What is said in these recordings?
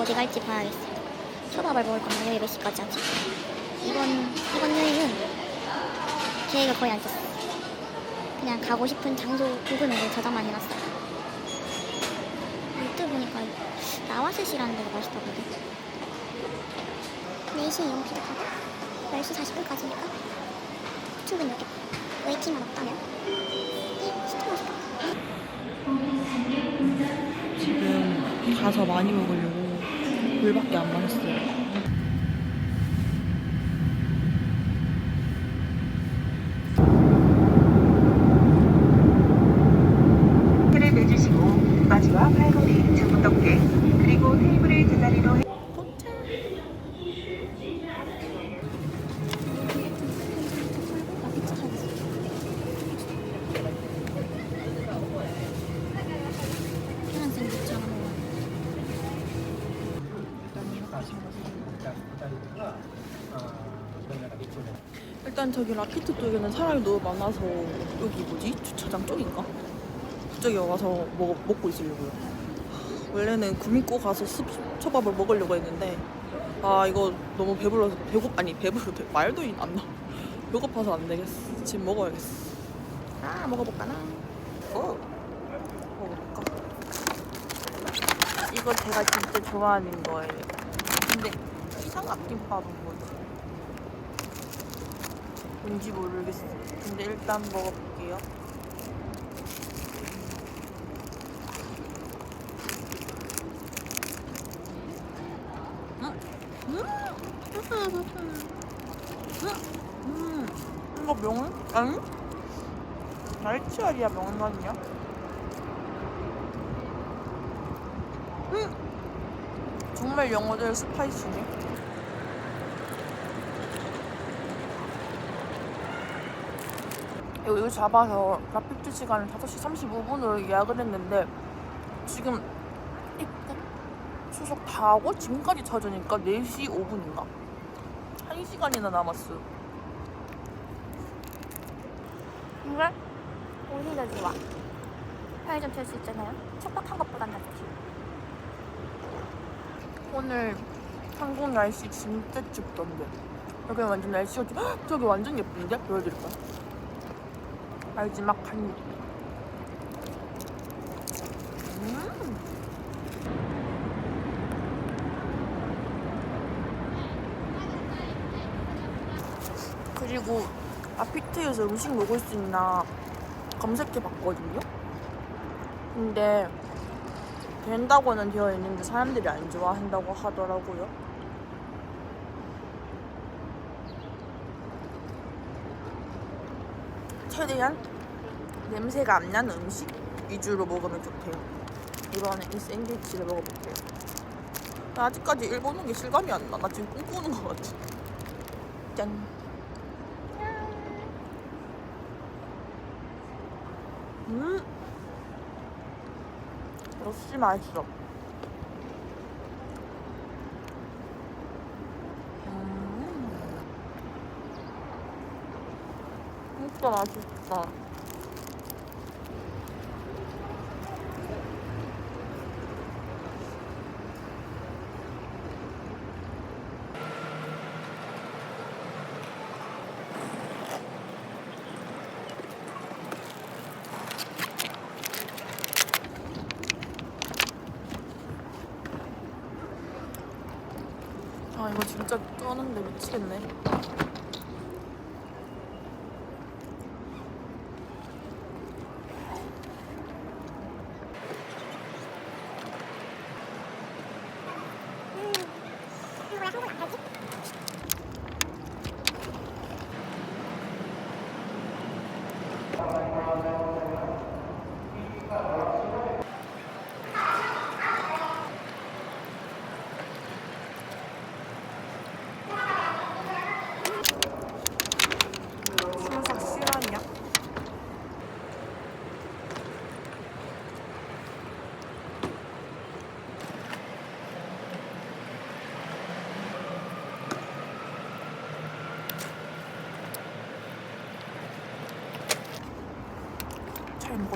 어디 갈지 봐야겠어. 초밥을 먹을 건데 여기 몇 시까지 하지? 이번 이번 여행은 계획을 거의 안 썼어. 그냥 가고 싶은 장소 구글맵에 저장만 해놨어. 유튜브 보니까 나와셋이라는 데가 맛있다거든. 4시에 영피도 가고 10시 40분까지니까 충분히 이렇게 웨이팅만 없다면 이 시키고 싶어. 지금 가서 많이 먹으려고 물밖에 안 마셨어요. 일단 저기 라피트 쪽에는 사람이 너무 많아서 여기 뭐지? 주차장 쪽인가? 그쪽에 와서 먹, 먹고 있으려고요. 원래는 구미코 가서 습 초밥을 먹으려고 했는데 아 이거 너무 배불러서 배고 아니 배불러 배, 말도 안 나. 배고파서 안 되겠어. 지금 먹어야겠어. 아 먹어볼까나? 어 먹어볼까? 이거 제가 진짜 좋아하는 거예요. 근데 이상압김밥은 뭐지? 뭔지 모르겠어. 근데 일단 먹어볼게요. 음, 이거 명은? 아니? 날치알이야 명은 아니야? 음, 정말 영어들 스파이시네. 이거 잡아서 라피트 시간을 5시 35분으로 예약을 했는데 지금 입국 수속 다 하고 짐까지 찾으니까 4시 5분인가? 1시간이나 남았어. 근데 오히려 좋아. 편의점 될 수 있잖아요. 촉박한 것보단 낫지. 오늘 한국 날씨 진짜 춥던데. 여기 완전 날씨가 좀, 헉, 저기 완전 예쁜데? 보여드릴까? 마지막 한 입. 음. 그리고 아피트에서 음식 먹을 수 있나 검색해 봤거든요. 근데 된다고는 되어 있는데 사람들이 안 좋아한다고 하더라고요. 최대한 냄새가 안 나는 음식 위주로 먹으면 좋대요. 이번에 이 샌드위치를 먹어볼게요. 나 아직까지 일본 온게 실감이 안 나. 나 지금 꿈꾸는 것 같아. 짠. 음. 역시 맛있어. 진짜 맛있다. 아 이거 진짜 쩌는데 미치겠네.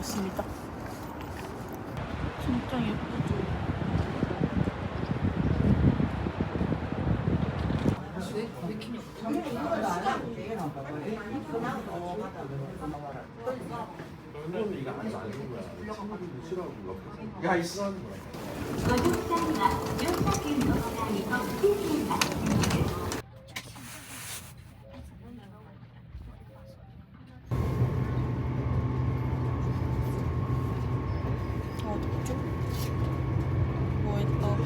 왔습니다. 진짜 예쁘죠? 야 이 어딨죠? 뭐 했다고?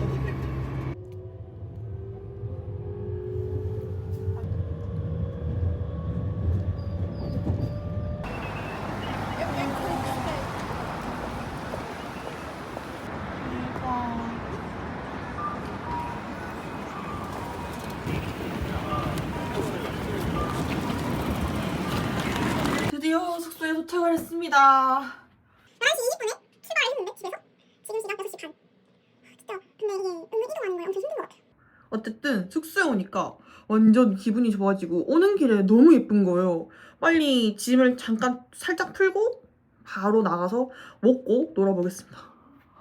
드디어 숙소에 도착을 했습니다. 11시 20분에 출발을 했는데 집에서 지금 시각 6시 반 진짜 근데 이게 은근 이동하는 거에 엄청 힘든 것 같아요 어쨌든 숙소에 오니까 완전 기분이 좋아지고 오는 길에 너무 예쁜 거예요. 빨리 짐을 잠깐 살짝 풀고 바로 나가서 먹고 놀아보겠습니다.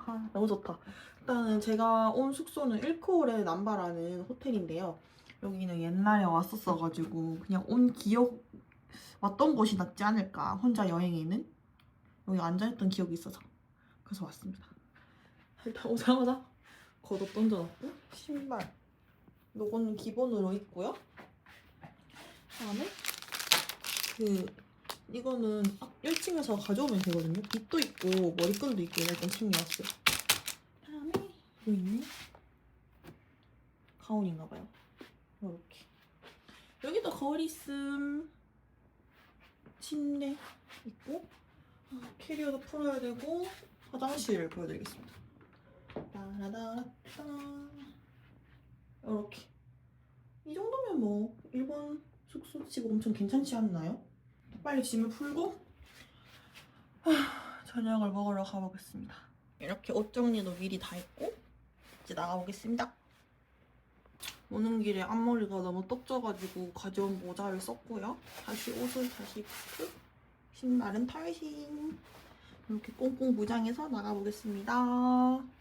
아, 너무 좋다. 일단은 제가 온 숙소는 일코올의 남바라는 호텔인데요. 여기는 옛날에 왔었어가지고 그냥 온 기억 왔던 곳이 낫지 않을까 혼자 여행에는 여기 앉아있던 기억이 있어서 그래서 왔습니다. 일단 오자마자 겉옷 던져놨고 신발 요거는 기본으로 있고요. 그다음에 그 이거는 1층에서 가져오면 되거든요. 빗도 있고 머리끈도 있고 일단 챙겨왔어요. 그다음에 뭐 있네? 가온인가봐요. 이렇게 여기도 거울 있음. 침대 있고 아, 캐리어도 풀어야 되고 화장실 보여드리겠습니다. 따라다라따. 이렇게 이 정도면 뭐 일본 숙소 치고 엄청 괜찮지 않나요? 빨리 짐을 풀고 하, 저녁을 먹으러 가보겠습니다. 이렇게 옷 정리도 미리 다 했고 이제 나가보겠습니다. 오는 길에 앞머리가 너무 떡져가지고 가져온 모자를 썼고요. 다시 옷을 다시 입고 신발은 탈신 이렇게 꽁꽁 무장해서 나가보겠습니다.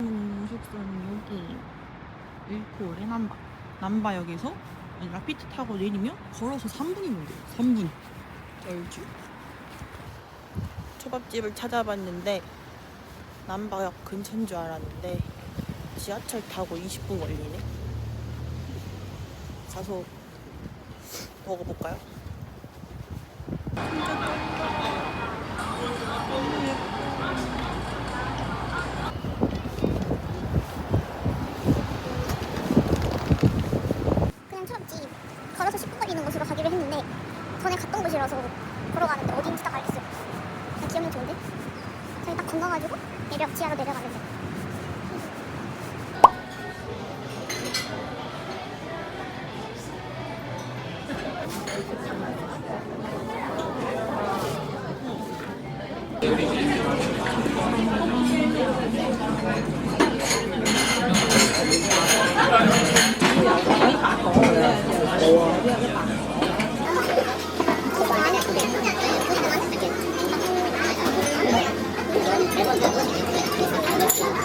음, 숙소는 여기 일코올의 남바 남바역에서 라피트 타고 내리면 걸어서 3분이면 돼요. 3분 쩔죠 초밥집을 찾아봤는데 남바역 근처인 줄 알았는데 지하철 타고 20분 걸리네. 가서 먹어볼까요? 그냥 초밥집 걸어서 10분 걸리는 곳으로 가기로 했는데 전에 갔던 곳이라서 걸어가는데 어딘지 딱 알겠어요 아, 기억력 좋은데? 저희 딱 건너가지고 지하로 내려가면 돼요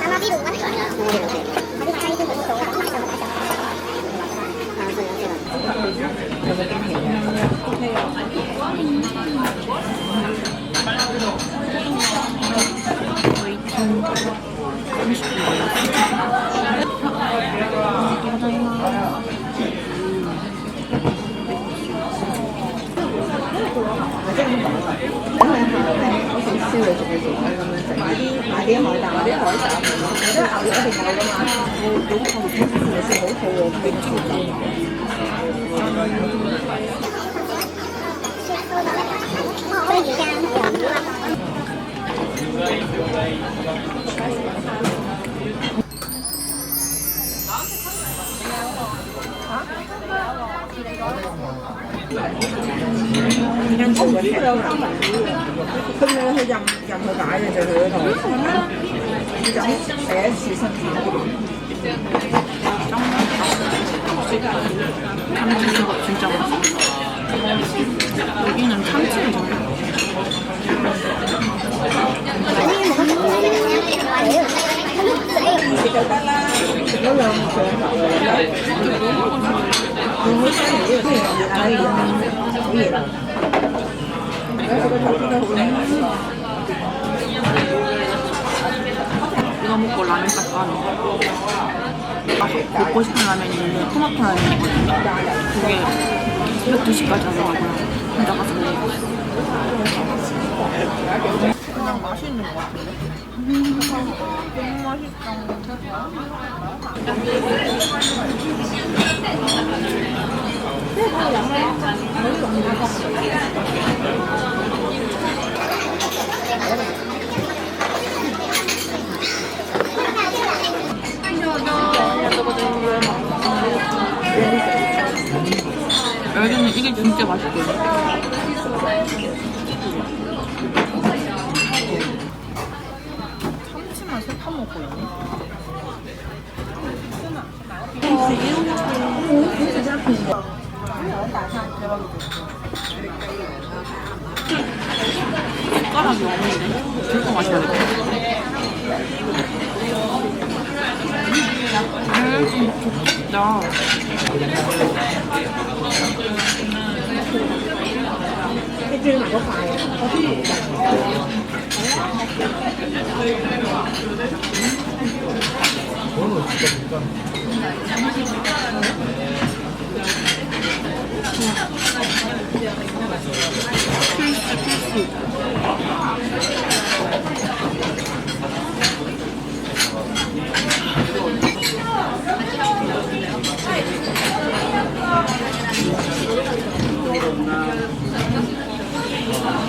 아마비로 오나? 아마비가 차이도 있어 어, 그냥 Không nên hơi dầm dầm thời đại này rồi rồi rồi dầm sẽ sự sinh 참치가 진짜 맛있어 여기는 참치를 먹는 아니, 먹을 수있 Tôi gì của anh ăn không biết đâu không nên hơi dầm dầm hơi vải rồi trời ơi rồi dầm sẽ sự sinh sản trong trong trong thật đâu 이거 먹고 라면 아, 먹고 싶은 라면이 토마토 라면이거든요 새벽 2시까지 하더라고요 혼자 가서. 그냥 맛있는 것 같은데? 음, 너무 맛있다 이게 진짜 맛있거든요 참치만 세판 먹고 있네 숟가락이 없는데 들고 마셔야 돼. 음, 좋다. 정말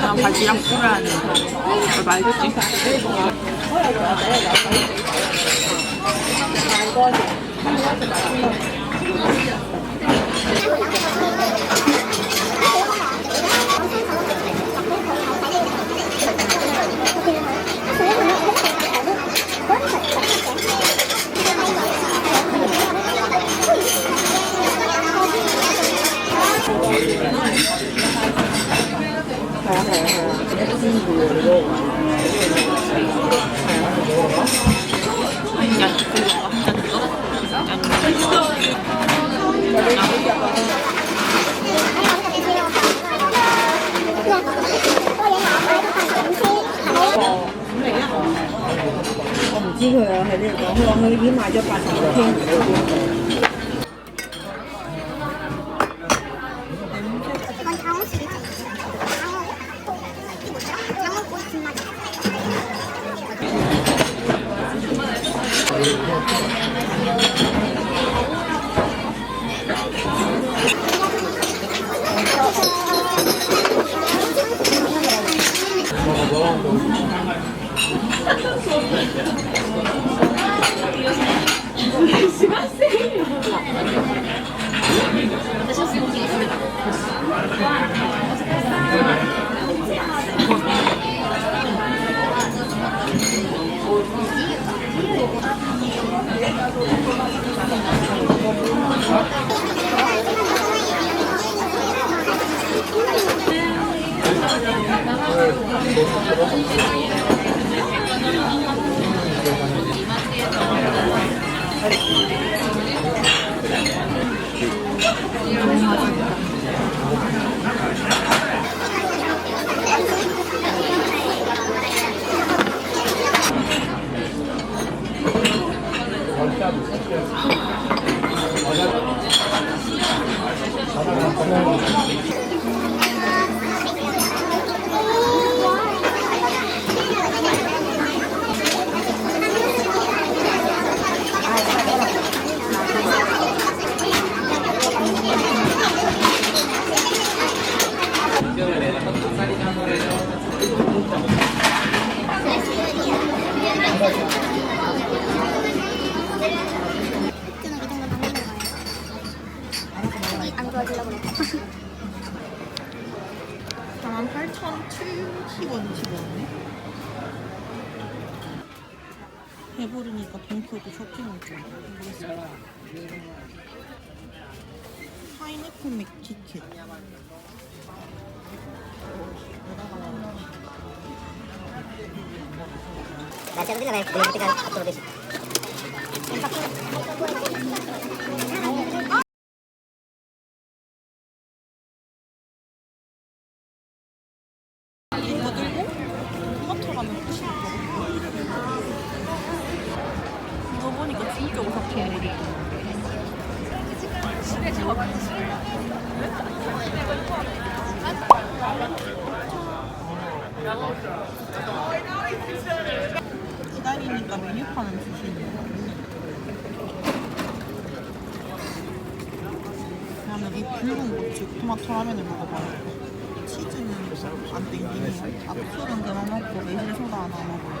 그냥 바지락 뿌라는 거 말겠지? 我唔知佢啊，喺呢度講。佢話：「我已經買咗八萬喇，聽唔明佢邊個？」Thank you. Oh. 배부르니까 동키호테 쇼핑을 좀. 파인애플 맥티켓. 나 진짜 생각해. 내일 때가 앞으로 되지. 이거 기다리니까 메뉴판을 주시네요. 그러면 이 붉은 고추 토마토 라면을 먹어봐요. 치즈는 안 땡기네요. 앞술은 그만 먹고 매실 소다 하나 먹어요.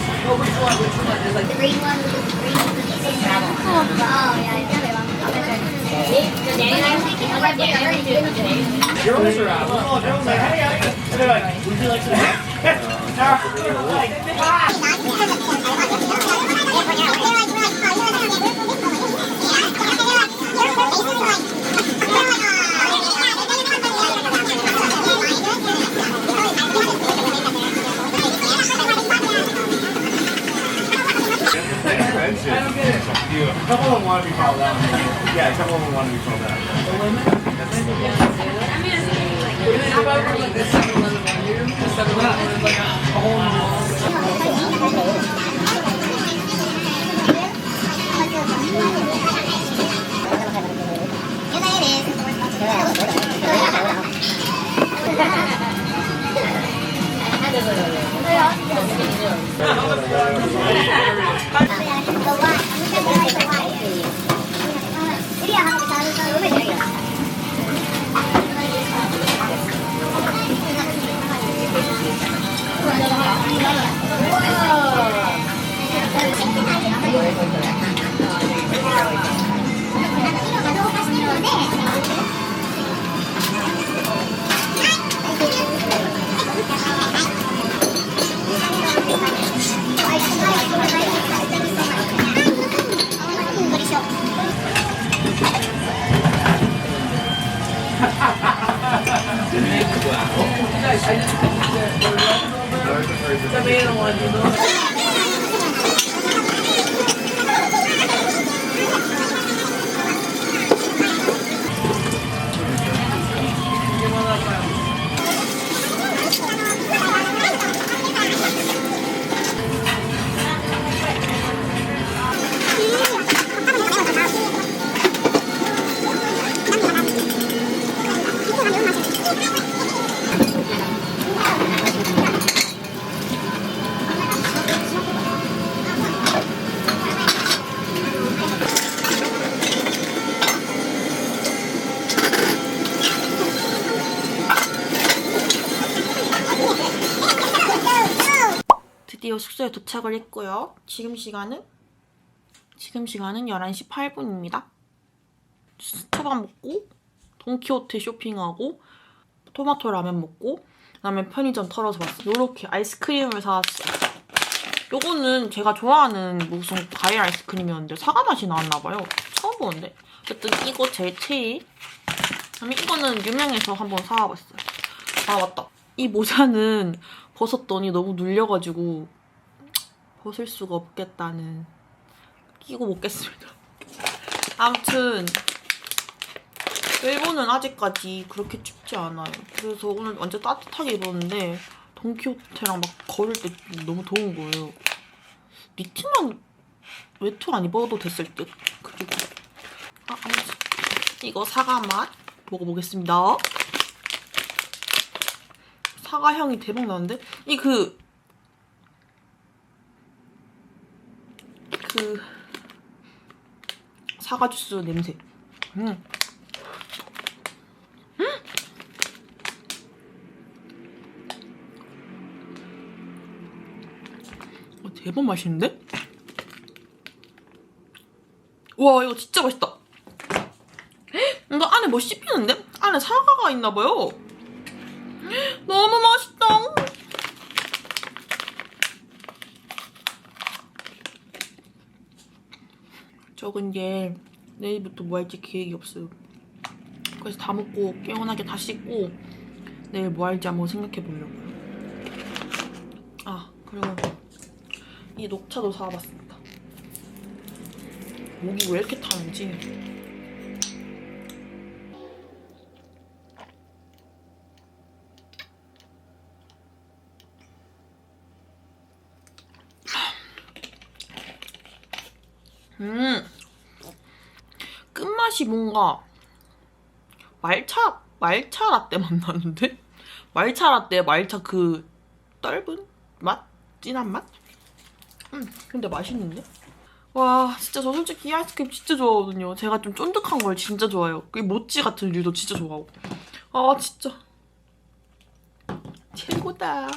Oh, which one? Which one? There's like the green one with the green with the Oh, yeah, the other one. Girls are out. Oh, girls are hey, and they're like, would you like some? They're like, want to be called out. Yeah, some women want to be called out. The? I mean, I think like this. The sub-women is like a whole Yeah. 도착을 했고요. 지금 시간은 지금 시간은 11시 8분입니다. 초밥 먹고 돈키호테 쇼핑하고 토마토 라면 먹고 그다음에 편의점 털어서 왔어요. 요렇게 아이스크림을 사왔어요. 요거는 제가 좋아하는 무슨 과일 아이스크림이었는데 사과 맛이 나왔나 봐요. 처음 보는데. 어쨌든 이거 제 최애 아니 이거는 유명해서 한번 사와봤어요. 아 맞다. 이 모자는 벗었더니 너무 눌려가지고 벗을 수가 없겠다는 끼고 먹겠습니다. 아무튼 일본은 아직까지 그렇게 춥지 않아요. 그래서 오늘 완전 따뜻하게 입었는데 돈키호테랑 막 걸을 때 너무 더운 거예요. 니트만 외투 안 입어도 됐을 듯. 그리고 아 이거 사과 맛 먹어보겠습니다. 사과 향이 대박 나는데 이 그 그 사과 주스 냄새. 음. 음. 어, 대박 맛있는데? 와 이거 진짜 맛있다. 헉, 이거 안에 뭐 씹히는데? 안에 사과가 있나봐요. 너무 맛있다. 저 근데 내일부터 뭐 할지 계획이 없어요. 그래서 다 먹고 깨어나게 다 씻고 내일 뭐 할지 한번 생각해 보려고요. 아 그리고 이 녹차도 사와봤습니다. 목이 왜 이렇게 타는지. 음 끝맛이 뭔가 말차 말차 라떼 맛 나는데 말차 라떼 말차 그 떫은 맛 진한 맛? 음 근데 맛있는데? 와 진짜 저 솔직히 이 아이스크림 진짜 좋아하거든요. 제가 좀 쫀득한 걸 진짜 좋아해요. 그 모찌 같은 류도 진짜 좋아하고. 아 진짜 최고다.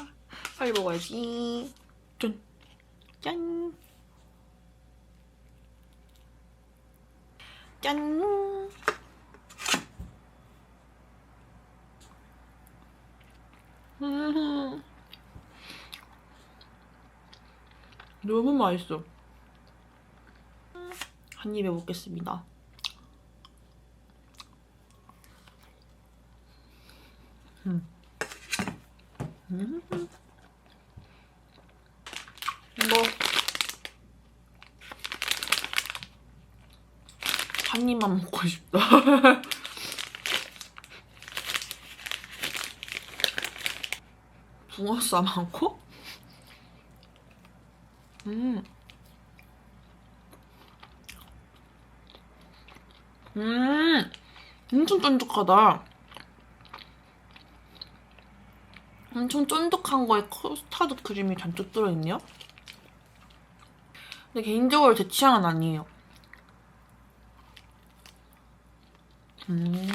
빨리 먹어야지. 짠. 짠. 짠. 음. 너무 맛있어. 한 입에 먹겠습니다. 음. 음. 이 한 입만 먹고 싶다. 붕어 싸 많고? 음. 음, 엄청 쫀득하다. 엄청 쫀득한 거에 커스터드 크림이 잔뜩 들어있네요. 근데 개인적으로 제 취향은 아니에요. 음.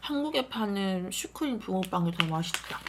한국에 파는 슈크림 붕어빵이 더 맛있다.